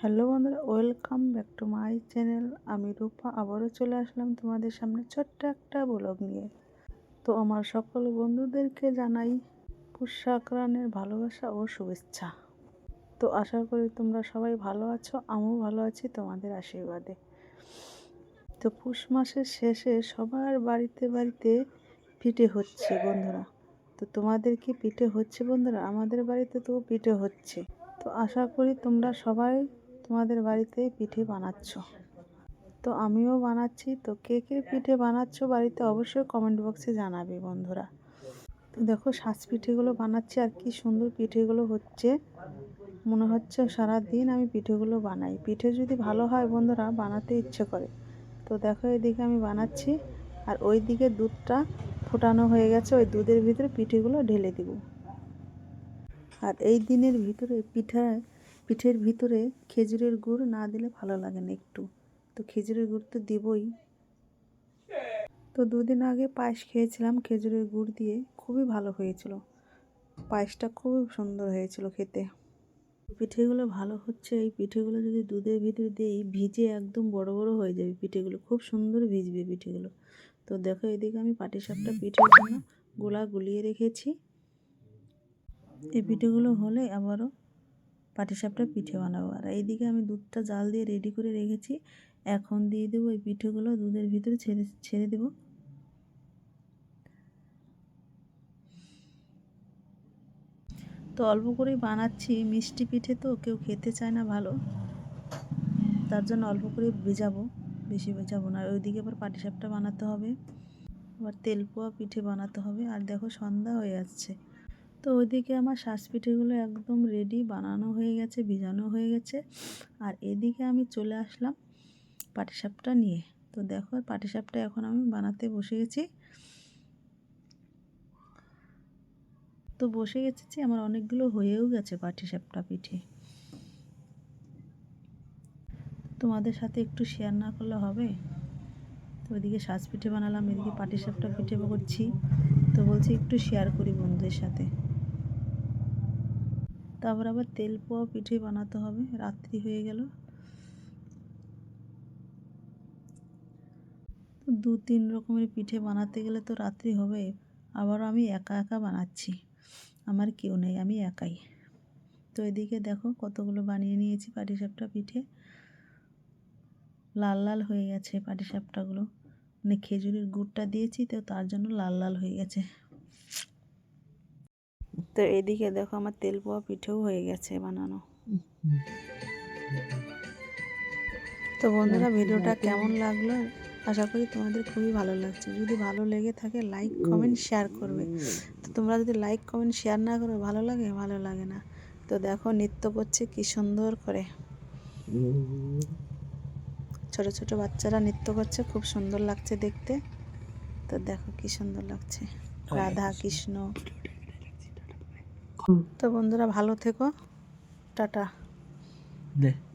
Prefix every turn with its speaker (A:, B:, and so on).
A: Hello বন্ধুরা welcome back to my channel আমি রূপা, আবারও চলে আসলাম তোমাদের সামনে ছোট্ট একটা ব্লগ নিয়ে। তো আমার সকল বন্ধুদেরকে জানাই পুষ সংক্রান্তের ভালোবাসা ও শুভেচ্ছা। তো আশা করি তোমরা সবাই ভালো আছো, আমিও ভালো আছি তোমাদের আশীর্বাদে। তো পুষ মাসের শেষে সবার বাড়িতে বাড়িতে পিঠে হচ্ছে বন্ধুরা। তো তোমাদের কি পিঠে হচ্ছে বন্ধুরা? আমাদের বাড়িতে তো পিঠে হচ্ছে। তো আশা করি তোমরা সবাই তোমাদের বাড়িতে পিঠে বানাচ্ছ? তো আমিও বানাচ্ছি। তো কে কে পিঠে বানাচ্ছ বাড়িতে অবশ্যই কমেন্ট বক্সে জানাবে বন্ধুরা। তো দেখো সাজ পিঠেগুলো বানাচ্ছি আর কি সুন্দর পিঠেগুলো হচ্ছে। মনে হচ্ছে সারা দিন আমি পিঠেগুলো বানাই। পিঠে যদি ভালো হয় বন্ধুরা, বানাতে ইচ্ছে করে। তো দেখো, এদিকে আমি বানাচ্ছি আর ওই দিকে দুধটা ফোটানো হয়ে গেছে। ওই দুধের ভিতরে পিঠেগুলো ঢেলে দিব। আর এই দিনের ভিতরে পিঠা পিঠের ভিতরে খেজুরের গুড় না দিলে ভালো লাগে না একটু। তো খেজুরের গুড় তো দেবই। তো দুদিন আগে পায়েস খেয়েছিলাম, খেজুরের গুড় দিয়ে খুবই ভালো হয়েছিল। পায়েসটা খুবই সুন্দর হয়েছিল খেতে। পিঠেগুলো ভালো হচ্ছে, এই পিঠেগুলো যদি দুধের ভিতরে দিই, ভিজে একদম বড় বড় হয়ে যাবে পিঠেগুলো। খুব সুন্দর ভিজবে পিঠেগুলো। তো দেখো এদিকে আমি পাটিসাপটা পিঠের জন্য গোলা গুলিয়ে রেখেছি। এই পিঠেগুলো হলে আবারও পাটিসাপটা পিঠে বানাবো। আর এইদিকে আমি দুধটা জাল দিয়ে রেডি করে রেখেছি। এখন দিয়ে দেবো এই পিঠেগুলো দুধের ভিতরে ছেড়ে ছেড়ে দেবো। তো অল্প করেই বানাচ্ছি। মিষ্টি পিঠে তো কেউ খেতে চায় না ভালো। তার জন্য অল্প করে ভেজাবো। বেশি ভেজাবো না। ওইদিকে আবার পাটিসাপটা বানাতে হবে। আবার তেলপোয়া পিঠে বানাতে হবে। আর দেখো সন্ধ্যা হয়ে যাচ্ছে তো ওইদিকে আমার শ্বাস পিঠেগুলো একদম রেডি বানানো হয়ে গেছে, ভিজানো হয়ে গেছে। আর এদিকে আমি চলে আসলাম পাটিসাপটা নিয়ে। তো দেখো পাটিসাপটা এখন আমি বানাতে বসে গেছি। তো বসে গেছি আমার অনেকগুলো হয়েও গেছে পাটিসাপটা পিঠে। তোমাদের সাথে একটু শেয়ার না করলে হবে? তো ওইদিকে সাজ পিঠে বানালাম, এদিকে পাটিসাপটা পিঠে করছি তো বলছি একটু শেয়ার করি বন্ধুদের সাথে। তারপর আবার তেল পোয়া পিঠে বানাতে হবে, রাত্রি হয়ে গেল। তো দু তিন রকমের পিঠে বানাতে গেলে তো রাত্রি হবে, আবারও আমি একা একা বানাচ্ছি, আমার কেউ নেই, আমি একাই। তো এদিকে দেখো কতগুলো বানিয়ে নিয়েছি পাটিসাপটা পিঠে। লাল লাল হয়ে গেছে পাটিসাপটাগুলো মানে খেজুরের গুড়টা দিয়েছি তো তার জন্য লাল লাল হয়ে গেছে। তো এদিকে দেখো আমার তেল পোয়া পিঠেও হয়ে গেছে বানানো। তো বন্ধুরা ভিডিওটা কেমন লাগল? আশা করি তোমাদের খুবই ভালো লাগছে। যদি ভালো লেগে থাকে লাইক কমেন্ট শেয়ার করবে। তো তোমরা যদি লাইক কমেন্ট শেয়ার না করো ভালো লাগে? ভালো লাগে না। তো দেখো নৃত্য করছে কি সুন্দর করে। ছোট ছোট বাচ্চারা নৃত্য করছে খুব সুন্দর লাগছে দেখতে। তো দেখো কি সুন্দর লাগছে। রাধা কৃষ্ণ। তো বন্ধুরা ভালো থেকো। টাটা।
B: দে।